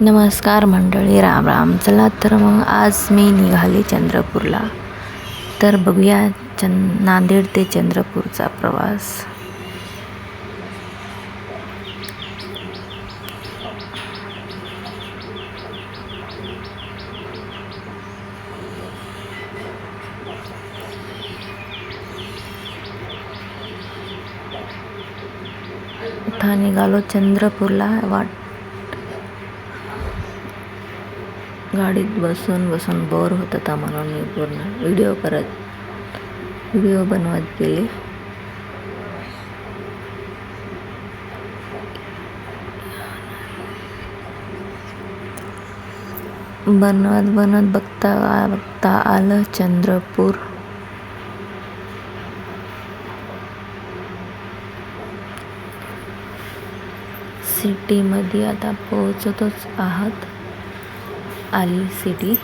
नमस्कार मंडळी राम राम. चला तर मग आज मी निघाले चंद्रपूरला. तर बघूया चंद नांदेड ते चंद्रपूरचा प्रवास. निघालो चंद्रपूरला. वाट गाडीत बसून बसून बोर होत होता म्हणून मी पूर्ण व्हिडिओ करत व्हिडिओ बनवत गेले. बनवत बनवत बघता बघता आलं चंद्रपूर. सिटीमध्ये आता पोहोचतच आहात. आली सिटी.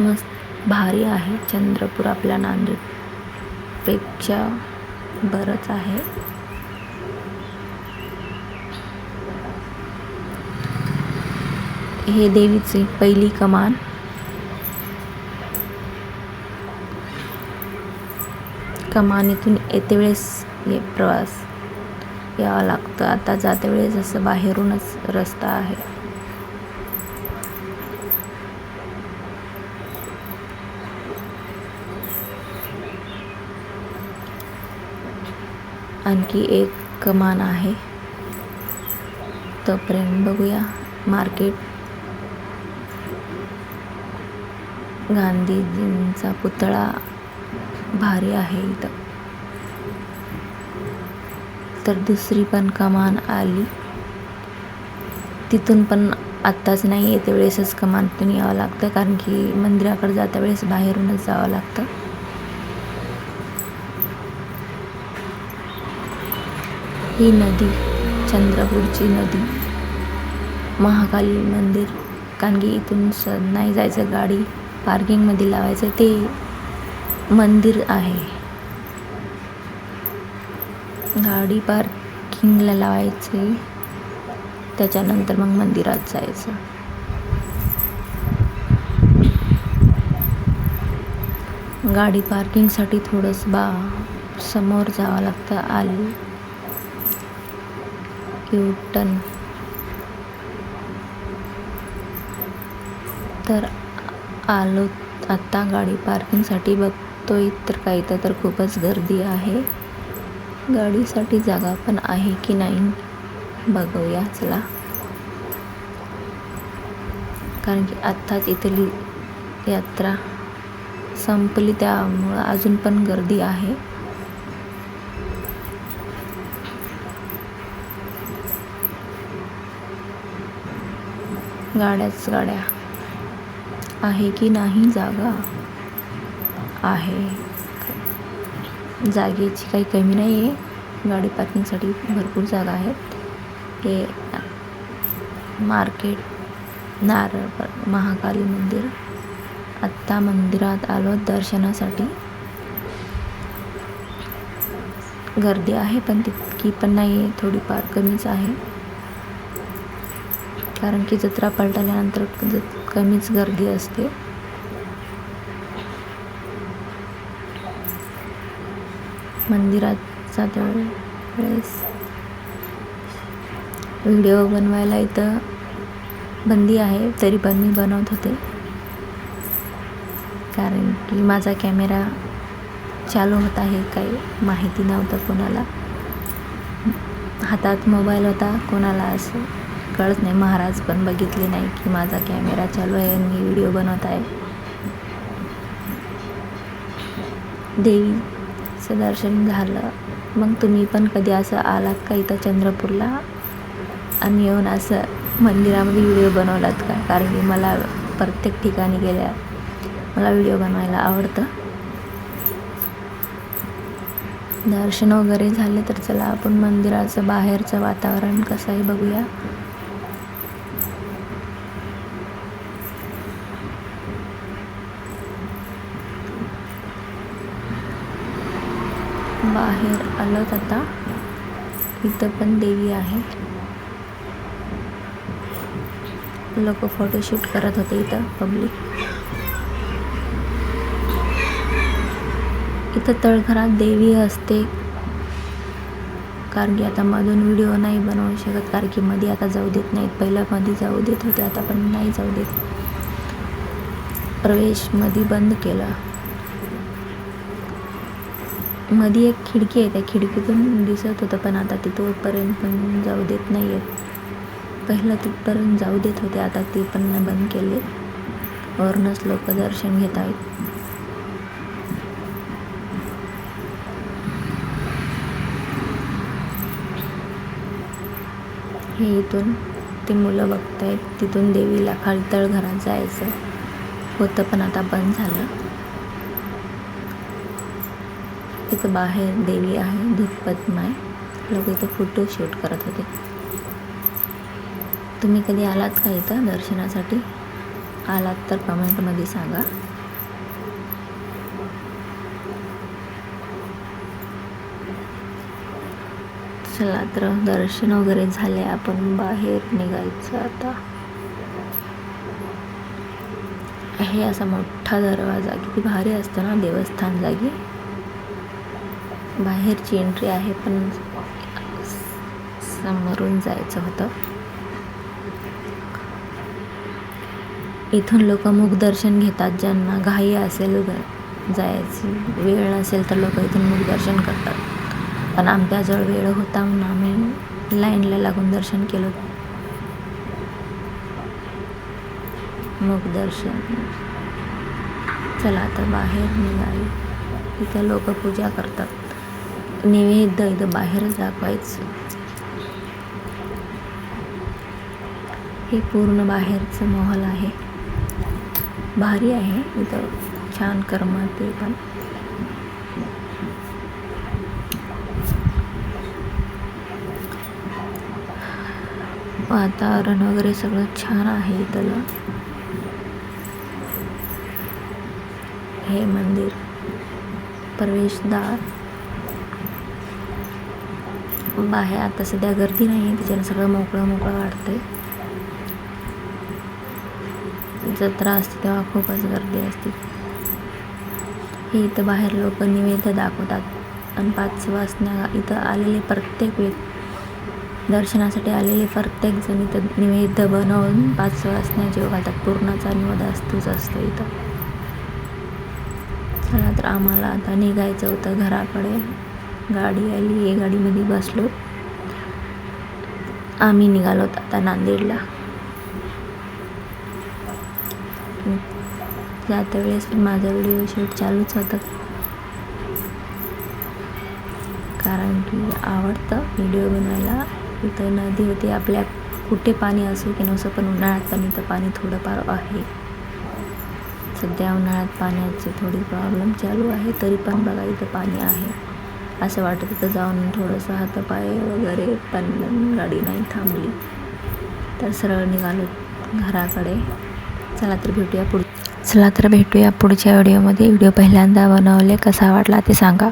मस्त भारी आहे चंद्रपूर आपल्या नांदेडपेक्षा बरंच आहे. हे देवीची पहिली कमान. कमानीतून येते वेळेस ये प्रवास. यावं लागतं. आता जाते वेळेस असं बाहेरूनच रस्ता आहे. आणखी एक कमान आहे. तोपर्यंत बघूया. मार्केट. गांधीजींचा पुतळा भारी आहे इथं. तर दुसरी पण कमान आली. तिथून पण आत्ताच नाही येते वेळेसच कमानतून यावं लागतं कारण की मंदिराकडे जाता वेळेस बाहेरूनच जावं लागतं. ही नदी चंद्रपूरची नदी महाकाली मंदिर कारण की इथून स नाही जायचं गाडी पार्किंगमध्ये लावायचं ते मंदिर आहे. गाडी पार्किंगला लावायची. त्याच्यानंतर मग मंदिरात जायचं. गाडी पार्किंगसाठी थोडंसं बा समोर जावं लागतं आली. युटन तर आलो आत्ता गाडी पार्किंगसाठी बघतोय तर काही तर खूपच गर्दी आहे. गाडीसाठी जागा पण आहे की नाही बघूया चला. कारण की आत्ताच इथली यात्रा संपली त्यामुळं अजून पण गर्दी आहे. गाड्याच गाड्या आहे की नाही जागा आहे. जागेची काही कमी नाही आहे. गाडी पार्किंगसाठी भरपूर जागा आहेत. हे मार्केट नारळ महाकाली मंदिर आत्ता मंदिरात आलो दर्शनासाठी. गर्दी आहे पण तितकी पण नाही आहे. थोडीफार कमीच आहे. कारण की जत्रा पलटल्यानंतर कमीच गर्दी असते. मंदिरात जाते वेळेस. व्हिडिओ बनवायला इथं बंदी आहे तरी पण मी बनवत होते. कारण की माझा कॅमेरा चालू होता हे काही माहिती नव्हतं कोणाला. हातात मोबाईल होता कोणाला असं कळत नाही. महाराज पण बघितले नाही की माझा कॅमेरा चालू आहे आणि मी व्हिडिओ बनवत आहे. देवी देवीचं दर्शन झालं. मग तुम्ही पण कधी असं आलात का इथं चंद्रपूरला? आणि येऊन असं मंदिरामध्ये व्हिडिओ बनवलात का? कारण की मला प्रत्येक ठिकाणी गेल्या मला व्हिडिओ बनवायला आवडतं. दर्शन वगैरे झाले तर चला आपण मंदिराचं बाहेरचं वातावरण कसं आहे बघूया. बाहेर आलोत आता. इथं पण देवी आहे. लोक फोटोशूट करत होते इथं पब्लिक इथं तळघरात देवी असते. कारण की आता मधून व्हिडिओ नाही बनवू शकत कारण की मध्ये आता जाऊ देत नाहीत. पहिल्या मध्ये जाऊ देत होते आता पण नाही जाऊ देत. प्रवेशमध्ये बंद केला. मध्ये एक खिडकी आहे त्या खिडकीतून दिसत होतं पण आता तिथपर्यंत पण जाऊ देत नाही आहेत पहिलं तिथपर्यंत जाऊ देत होते आता ते पण बंद केले. वरूनच लोक दर्शन घेत आहेत. हे इथून ते मुलं बघतायत तिथून देवीला खालतळ घरात जायचं होतं पण आता बंद झालं. इथं बाहेर देवी आहे धूपपद्माय लोक इथं फोटो शूट करत होते. तुम्ही कधी आलात का इथं दर्शनासाठी? आलात तर कमेंटमध्ये सांगा. चला तर दर्शन वगैरे झाले आपण बाहेर निघायचं आता. हे असा मोठा दरवाजा किती भारी असतो ना देवस्थान जागी. बाहेरची एंट्री आहे पण समोरून जायचं होतं. इथून लोक मुखदर्शन घेतात ज्यांना घाई असेल जायची वेळ नसेल तर लोक इथून मुखदर्शन करतात. पण आमच्याजवळ वेळ होता म्हणून आम्ही लाईनला लागून दर्शन केलं. मुखदर्शन चला आता बाहेर निघाली इथं लोक पूजा करतात. नैवेद्य इथं बाहेरच दाखवायचं हे पूर्ण बाहेरचं महल आहे. भारी आहे इथं छान करमत ते पण. वातावरण वगैरे सगळं छान आहे इथलं. हे मंदिर. प्रवेशद्वार. बाहेर आता सध्या गर्दी नाही आहे त्याच्यानं सगळं मोकळं मोकळं वाटतंय जत्रा असते तेव्हा खूपच गर्दी असते. हे इथं बाहेर लोक निवेद दाखवतात. आणि पाच वाजण्या इथं आलेले प्रत्येक व्यक्ती दर्शनासाठी आलेले प्रत्येक जण इथं निवेद बनवून पाच वाजण्या जेव घालतात. पूर्णाचा निवेद असतोच असतो इथं. चला तर आम्हाला आता निघायचं होतं घराकडे. गाडी आली आहे गाडीमध्ये बसलो. आम्ही निघालो आता नांदेडला. जात्या वेळेस पण माझा व्हिडिओ शूट चालूच होतं. कारण की आवडतं व्हिडिओ बनवायला. इथं नदी होती आपल्या कुठे पाणी असो की नसो पण उन्हाळ्यात पण इथं पाणी थोडंफार आहे. सध्या उन्हाळ्यात पाण्याचे थोडी प्रॉब्लेम चालू आहे तरी पण बघा इथं पाणी आहे. असं वाटत होतं जाऊन थोडंसं हातापाय वगैरे पण गाडी नाही थांबली. तर सरळ निघालो घराकडे. चला तर भेटूया पुढ चला तर भेटूया पुढच्या व्हिडिओमध्ये. व्हिडिओ पहिल्यांदा बनवले कसा वाटला ते सांगा.